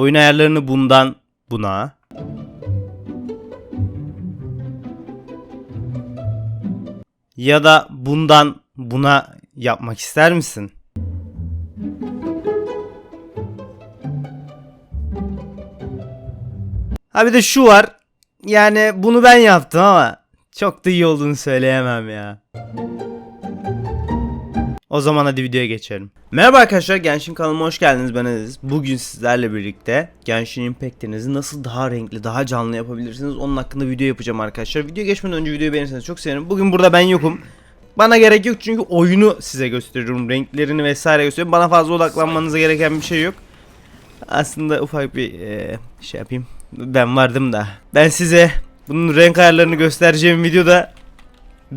Oyun ayarlarını bundan buna. Ya da bundan buna yapmak ister misin? Ha bir de şu var. Yani bunu ben yaptım ama çok da iyi olduğunu söyleyemem ya. O zaman hadi videoya geçelim. Merhaba arkadaşlar Genshin kanalıma hoş geldiniz ben Aziz. Bugün sizlerle birlikte Genshin Impact'inizi nasıl daha renkli, daha canlı yapabilirsiniz onun hakkında video yapacağım arkadaşlar. Video geçmeden önce videoyu beğenirseniz çok sevinirim. Bugün burada ben yokum. Bana gerek yok çünkü oyunu size gösteriyorum. Renklerini vesaire gösteriyorum. Bana fazla odaklanmanıza gereken bir şey yok. Aslında ufak bir e, şey yapayım. Ben vardım da. Ben size bunun renk ayarlarını göstereceğim videoda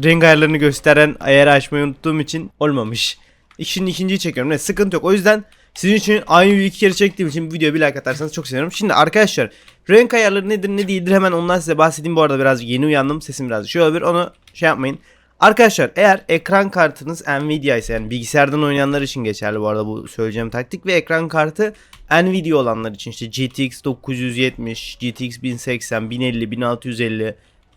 renk ayarlarını gösteren ayarı açmayı unuttuğum için olmamış. İşin ikinciyi çekiyorum. Ne sıkıntı yok. O yüzden sizin için aynı videoyu iki kere çektiğim için videoya bir like atarsanız çok sevinirim. Şimdi arkadaşlar renk ayarları nedir ne değildir hemen ondan size bahsedeyim. Bu arada biraz yeni uyandım. Sesim biraz şey olabilir. Onu şey yapmayın. Arkadaşlar eğer ekran kartınız Nvidia ise yani bilgisayardan oynayanlar için geçerli bu arada bu söyleyeceğim taktik ve ekran kartı Nvidia olanlar için işte GTX 970, GTX 1080, 1050, 1650,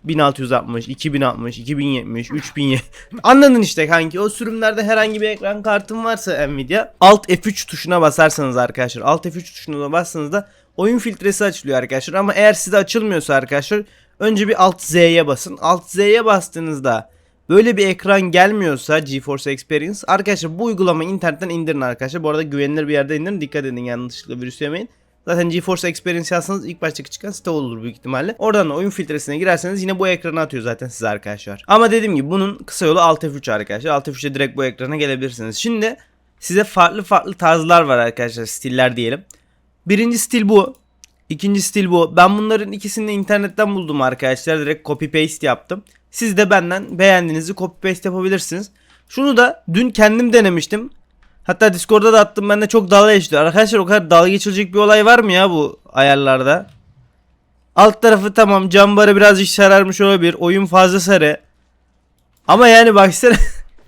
1660, 2060, 2070, 3070 anladın işte kanki o sürümlerde herhangi bir ekran kartın varsa Nvidia Alt F3 tuşuna basarsanız arkadaşlar Alt F3 tuşuna bassanız da oyun filtresi açılıyor arkadaşlar ama eğer size açılmıyorsa arkadaşlar önce bir Alt Z'ye basın Alt Z'ye bastığınızda Böyle bir ekran gelmiyorsa GeForce Experience arkadaşlar bu uygulamayı internetten indirin arkadaşlar. Bu arada güvenilir bir yerde indirin. Dikkat edin yanlışlıkla virüs yemeyin. Zaten GeForce Experience yazsanız ilk baştaki çıkan site olur büyük ihtimalle. Oradan da oyun filtresine girerseniz yine bu ekrana atıyor zaten size arkadaşlar. Ama dediğim gibi bunun kısa yolu Alt F3 arkadaşlar. Alt F3'e direkt bu ekrana gelebilirsiniz. Şimdi size farklı farklı tarzlar var arkadaşlar. Stiller diyelim. Birinci stil bu. İkinci stil bu. Ben bunların ikisini internetten buldum arkadaşlar. Direkt copy paste yaptım. Siz de benden beğendiğinizi copy paste yapabilirsiniz. Şunu da dün kendim denemiştim. Hatta Discord'da da attım ben de çok dalga geçti. Arkadaşlar o kadar dalga geçilecek bir olay var mı ya bu ayarlarda? Alt tarafı tamam cam barı birazcık sararmış olabilir. Oyun fazla sarı. Ama yani baksana.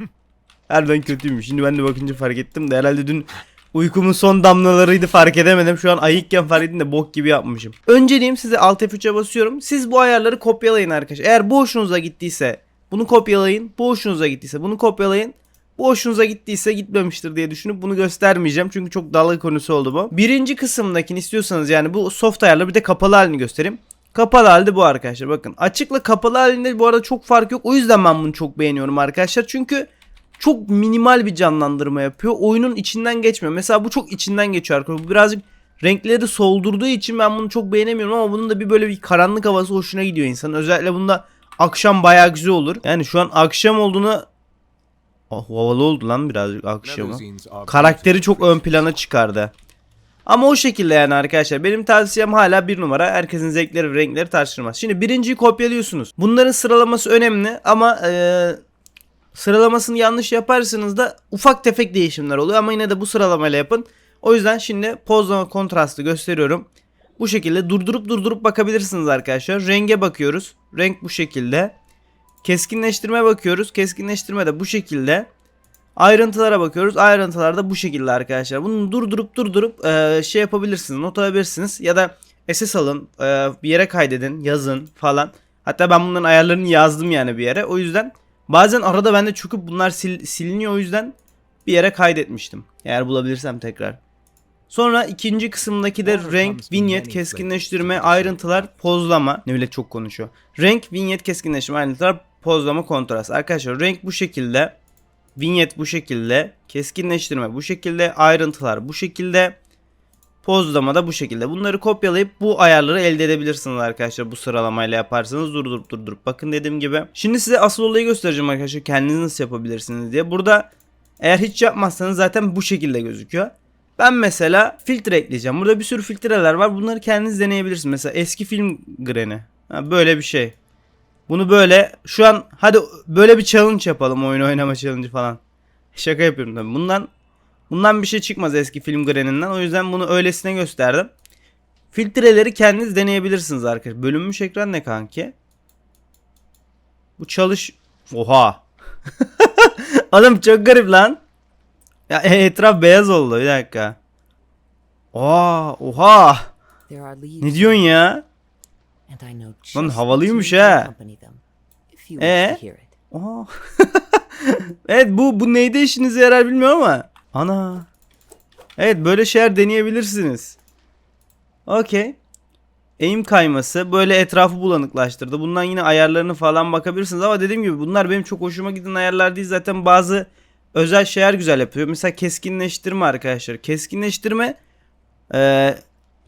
Harbiden kötüymüş. Şimdi ben de bakınca fark ettim de herhalde dün uykumun son damlalarıydı fark edemedim. Şu an ayıkken fark ettim de bok gibi yapmışım. Önceliğim size Alt F3'e basıyorum. Siz bu ayarları kopyalayın arkadaşlar. Eğer bu hoşunuza gittiyse bunu kopyalayın. Bu hoşunuza gittiyse bunu kopyalayın. Bu hoşunuza gittiyse gitmemiştir diye düşünüp bunu göstermeyeceğim. Çünkü çok dalga konusu oldu bu. Birinci kısımdakini istiyorsanız yani bu soft ayarları bir de kapalı halini göstereyim. Kapalı halde bu arkadaşlar bakın. Açıkla kapalı halinde bu arada çok fark yok. O yüzden ben bunu çok beğeniyorum arkadaşlar. Çünkü çok minimal bir canlandırma yapıyor. Oyunun içinden geçmiyor. Mesela bu çok içinden geçiyor arkadaşlar. Bu birazcık renkleri soldurduğu için ben bunu çok beğenemiyorum ama bunun da bir böyle bir karanlık havası hoşuna gidiyor insanın. Özellikle bunda akşam bayağı güzel olur. Yani şu an akşam olduğunu Oh, havalı oldu lan birazcık akşamı. Karakteri çok ön plana çıkardı. Ama o şekilde yani arkadaşlar. Benim tavsiyem hala bir numara. Herkesin zevkleri ve renkleri tartışılmaz. Şimdi birinciyi kopyalıyorsunuz. Bunların sıralaması önemli ama eee sıralamasını yanlış yaparsanız da ufak tefek değişimler oluyor ama yine de bu sıralamayla yapın. O yüzden şimdi pozlama kontrastı gösteriyorum. Bu şekilde durdurup durdurup bakabilirsiniz arkadaşlar. Renge bakıyoruz. Renk bu şekilde. Keskinleştirme bakıyoruz. Keskinleştirme de bu şekilde. Ayrıntılara bakıyoruz. Ayrıntılar da bu şekilde arkadaşlar. Bunu durdurup durdurup e, şey yapabilirsiniz. Not alabilirsiniz. Ya da SS alın. e, bir yere kaydedin. Yazın falan. Hatta ben bunların ayarlarını yazdım yani bir yere. O yüzden bazen arada bende çıkıp bunlar sil- siliniyor. O yüzden bir yere kaydetmiştim. Eğer bulabilirsem tekrar. Sonra ikinci kısımdaki de renk, vinyet, keskinleştirme, ayrıntılar, pozlama. Ne bile çok konuşuyor. Renk, vinyet, keskinleştirme, ayrıntılar, pozlama, kontrast. Arkadaşlar renk bu şekilde. Vinyet bu şekilde. Keskinleştirme bu şekilde. Ayrıntılar bu şekilde. Pozlama da bu şekilde. Bunları kopyalayıp bu ayarları elde edebilirsiniz arkadaşlar. Bu sıralamayla yaparsanız durdurup durdurup. Bakın dediğim gibi. Şimdi size asıl olayı göstereceğim arkadaşlar. Kendiniz nasıl yapabilirsiniz diye. Burada eğer hiç yapmazsanız zaten bu şekilde gözüküyor. Ben mesela filtre ekleyeceğim. Burada bir sürü filtreler var. Bunları kendiniz deneyebilirsiniz. Mesela eski film greni. Ha, böyle bir şey. Bunu böyle şu an hadi böyle bir challenge yapalım. Oyun oynama challenge falan. Şaka yapıyorum tabii. Bundan bundan bir şey çıkmaz eski film greninden. O yüzden bunu öylesine gösterdim. Filtreleri kendiniz deneyebilirsiniz arkadaşlar. Bölünmüş ekran ne kanki? Bu çalış... Oha. Oğlum çok garip lan. Ya e, etraf beyaz oldu bir dakika. Oha. Leaves Ne diyorsun ya? Lan havalıymış ha. wish Ee? evet bu bu neyde işinize yarar bilmiyorum ama. Ana. Evet böyle şeyler deneyebilirsiniz. Okey. Eğim kayması böyle etrafı bulanıklaştırdı. Bundan yine ayarlarını falan bakabilirsiniz ama dediğim gibi bunlar benim çok hoşuma giden ayarlar değil. Zaten bazı özel şeyler güzel yapıyor. Mesela keskinleştirme arkadaşlar. Keskinleştirme e,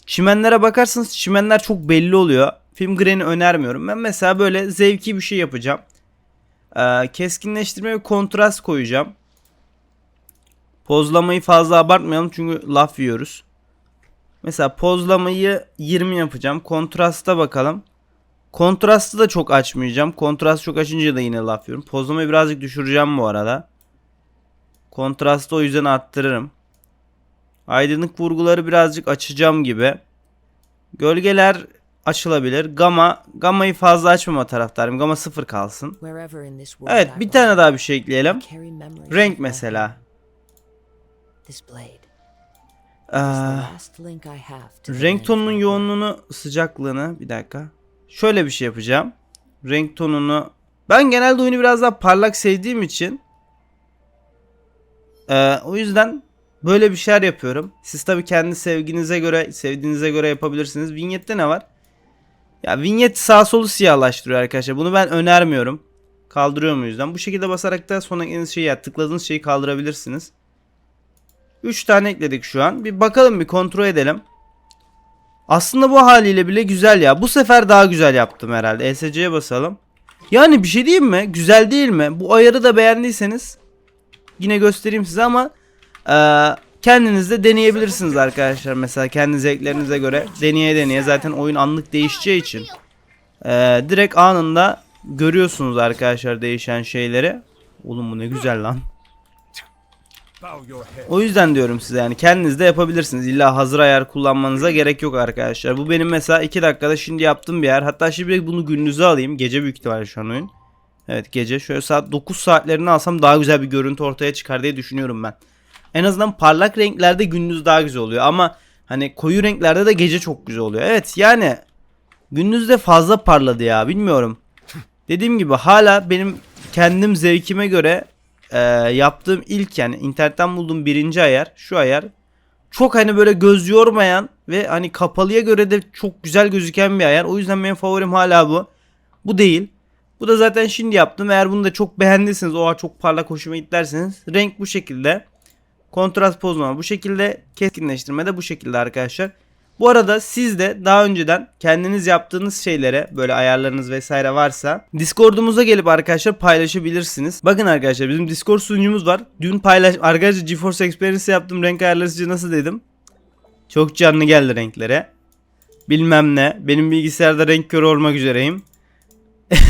çimenlere bakarsanız çimenler çok belli oluyor. Film Grain'i önermiyorum. Ben mesela böyle zevki bir şey yapacağım. Ee, keskinleştirme ve kontrast koyacağım. Pozlamayı fazla abartmayalım çünkü laf yiyoruz. Mesela pozlamayı 20 yapacağım. Kontrasta bakalım. Kontrastı da çok açmayacağım. Kontrast çok açınca da yine laf yiyorum. Pozlamayı birazcık düşüreceğim bu arada. Kontrastı o yüzden arttırırım. Aydınlık vurguları birazcık açacağım gibi. Gölgeler açılabilir. Gamma, gammayı fazla açmama taraftarım. Gamma sıfır kalsın. Evet bir tane daha bir şey ekleyelim. Renk mesela. Ee, renk tonunun yoğunluğunu, sıcaklığını bir dakika. Şöyle bir şey yapacağım. Renk tonunu ben genelde oyunu biraz daha parlak sevdiğim için ee, o yüzden böyle bir şeyler yapıyorum. Siz tabii kendi sevginize göre, sevdiğinize göre yapabilirsiniz. Vignet'te ne var? Ya vignette sağ solu siyahlaştırıyor arkadaşlar. Bunu ben önermiyorum. Kaldırıyorum o yüzden. Bu şekilde basarak da son şeyi ya tıkladığınız şeyi kaldırabilirsiniz. 3 tane ekledik şu an. Bir bakalım bir kontrol edelim. Aslında bu haliyle bile güzel ya. Bu sefer daha güzel yaptım herhalde. ESC'ye basalım. Yani bir şey diyeyim mi? Güzel değil mi? Bu ayarı da beğendiyseniz yine göstereyim size ama eee kendiniz de deneyebilirsiniz arkadaşlar. Mesela kendi zevklerinize göre deneye deneye zaten oyun anlık değişeceği için eee, direkt anında görüyorsunuz arkadaşlar değişen şeyleri. Oğlum bu ne güzel lan. O yüzden diyorum size yani kendiniz de yapabilirsiniz. İlla hazır ayar kullanmanıza gerek yok arkadaşlar. Bu benim mesela 2 dakikada şimdi yaptığım bir yer. Hatta şimdi bunu gündüze alayım. Gece büyük ihtimalle şu an oyun. Evet gece şöyle saat 9 saatlerini alsam daha güzel bir görüntü ortaya çıkar diye düşünüyorum ben. En azından parlak renklerde gündüz daha güzel oluyor ama hani koyu renklerde de gece çok güzel oluyor. Evet yani gündüz de fazla parladı ya bilmiyorum. Dediğim gibi hala benim kendim zevkime göre e, yaptığım ilk yani internetten bulduğum birinci ayar şu ayar. Çok hani böyle göz yormayan ve hani kapalıya göre de çok güzel gözüken bir ayar. O yüzden benim favorim hala bu. Bu değil. Bu da zaten şimdi yaptım. Eğer bunu da çok beğendiyseniz oha çok parlak hoşuma gitti derseniz renk bu şekilde. Kontrast pozlama bu şekilde. Keskinleştirme de bu şekilde arkadaşlar. Bu arada siz de daha önceden kendiniz yaptığınız şeylere böyle ayarlarınız vesaire varsa Discord'umuza gelip arkadaşlar paylaşabilirsiniz. Bakın arkadaşlar bizim Discord sunucumuz var. Dün paylaş arkadaşlar GeForce Experience yaptım renk ayarları sizce nasıl dedim. Çok canlı geldi renklere. Bilmem ne. Benim bilgisayarda renk körü olmak üzereyim.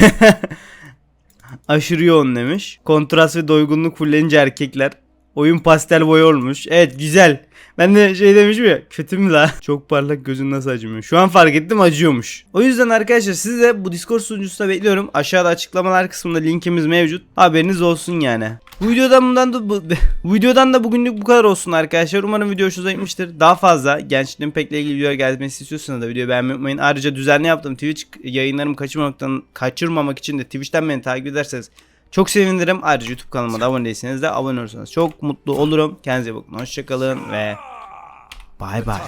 Aşırı yoğun demiş. Kontrast ve doygunluk fullenince erkekler. Oyun pastel boya olmuş. Evet güzel. Ben de şey demişim ya kötü mü la? Çok parlak gözün nasıl acımıyor? Şu an fark ettim acıyormuş. O yüzden arkadaşlar sizi de bu Discord sunucusunda bekliyorum. Aşağıda açıklamalar kısmında linkimiz mevcut. Haberiniz olsun yani. Bu videodan bundan da bu, bu videodan da bugünlük bu kadar olsun arkadaşlar. Umarım video hoşunuza gitmiştir. Daha fazla Gençlik Impact'le ilgili videolar gelmesi istiyorsanız da videoyu beğenmeyi unutmayın. Ayrıca düzenli yaptığım Twitch yayınlarımı kaçırmamaktan kaçırmamak için de Twitch'ten beni takip ederseniz çok sevinirim. Ayrıca YouTube kanalıma da abone değilseniz de abone olursanız çok mutlu olurum. Kendinize bakın. Hoşçakalın ve bay bay.